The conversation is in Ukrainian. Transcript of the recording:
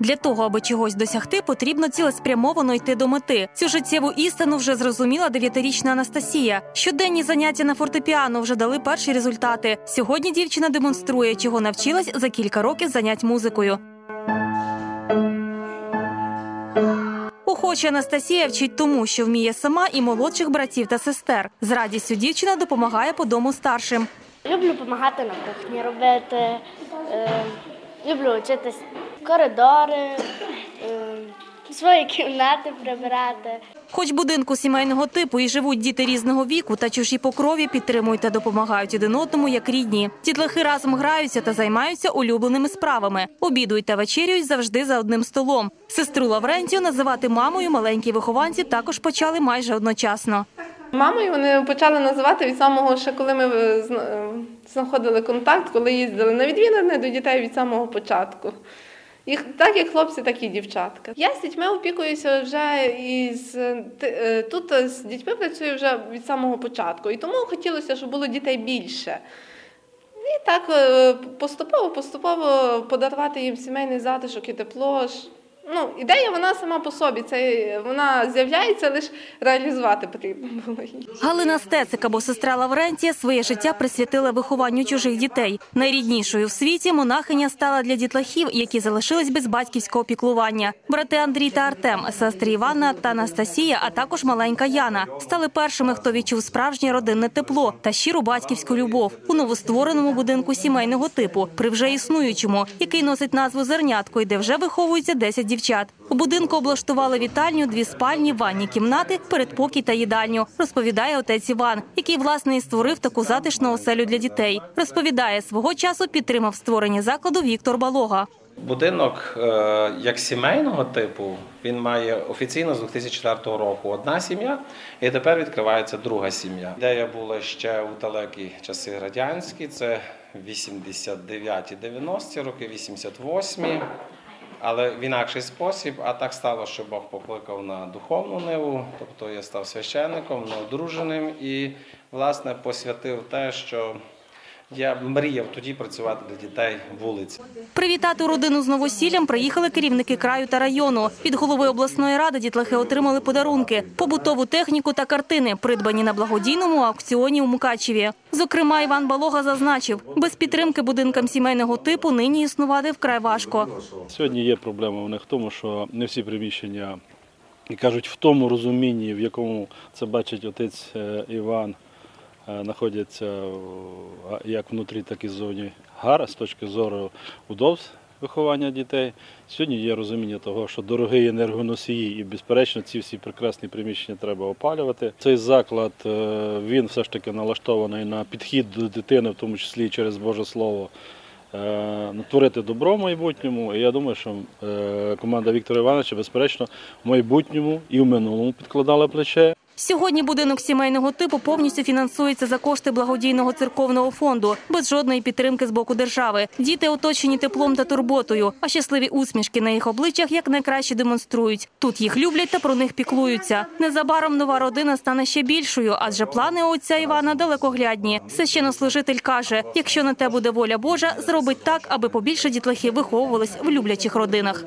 Для того, аби чогось досягти, потрібно цілеспрямовано йти до мети. Цю життєву істину вже зрозуміла дев'ятирічна Анастасія. Щоденні заняття на фортепіано вже дали перші результати. Сьогодні дівчина демонструє, чого навчилась за кілька років занять музикою. Охоча Анастасія вчить тому, що вміє сама і молодших братів та сестер. З радістю дівчина допомагає по дому старшим. Люблю допомагати на кухні робити, е, люблю вчитись коридори, е, свої кімнати прибирати. Хоч будинку сімейного типу і живуть діти різного віку та чужі по крові підтримують та допомагають один одному як рідні. Дітлахи разом граються та займаються улюбленими справами. Обідують та вечерюють завжди за одним столом. Сестру Лаврентію називати мамою маленькі вихованці також почали майже одночасно. Мамою вони почали називати від самого ще коли ми е, е, знаходили контакт, коли їздили на відвідини до дітей від самого початку. Їх так як хлопці, так і дівчатка. Я з дітьми опікуюся вже із е, тут з дітьми працюю вже від самого початку. І тому хотілося, щоб було дітей більше. І так е, поступово, поступово подарувати їм сімейний затишок і тепло. Ну, ідея вона сама по собі. Це вона з'являється, лише реалізувати потрібно було її. Галина Стецик або сестра Лаврентія своє життя присвятила вихованню чужих дітей. Найріднішою в світі монахиня стала для дітлахів, які залишились без батьківського піклування. Брати Андрій та Артем, сестри Іванна та Анастасія, а також маленька Яна стали першими, хто відчув справжнє родинне тепло та щиру батьківську любов у новоствореному будинку сімейного типу, при вже існуючому, який носить назву Зернятко, і де вже виховується 10 дівчат. У будинку облаштували вітальню, дві спальні, ванні кімнати, передпокій та їдальню. Розповідає отець Іван, який власне і створив таку затишну оселю для дітей. Розповідає, свого часу підтримав створення закладу Віктор Балога. Будинок е, як сімейного типу він має офіційно з 2004 року одна сім'я, і тепер відкривається друга сім'я. Ідея була ще у далекі часи радянські, це 89-ті, 90-ті роки, 88-ті. Але в інакший спосіб, а так стало, що Бог покликав на духовну ниву, тобто я став священником, неодруженим і, власне, посвятив те, що я мріяв тоді працювати для дітей вулиці. Привітати родину з новосіллям приїхали керівники краю та району. Від голови обласної ради дітлахи отримали подарунки, побутову техніку та картини, придбані на благодійному аукціоні у Мукачеві. Зокрема, Іван Балога зазначив, без підтримки будинкам сімейного типу нині існувати вкрай важко. Сьогодні є проблема у них в тому, що не всі приміщення, і кажуть, в тому розумінні, в якому це бачить отець е, Іван, знаходяться як внутрі, так і ззовні гар з точки зору удобств виховання дітей. Сьогодні є розуміння того, що дорогий енергоносії і, безперечно, ці всі прекрасні приміщення треба опалювати. Цей заклад е, він все ж таки налаштований на підхід до дитини, в тому числі через Боже Слово е, натворити добро в майбутньому. І я думаю, що е, команда Віктора Івановича, безперечно, в майбутньому і в минулому підкладала плече. Сьогодні будинок сімейного типу повністю фінансується за кошти благодійного церковного фонду, без жодної підтримки з боку держави. Діти оточені теплом та турботою, а щасливі усмішки на їх обличчях як найкраще демонструють. Тут їх люблять та про них піклуються. Незабаром нова родина стане ще більшою, адже плани отця Івана далекоглядні. Священнослужитель каже: якщо на те буде воля Божа, зробить так, аби побільше дітлахів виховувались в люблячих родинах.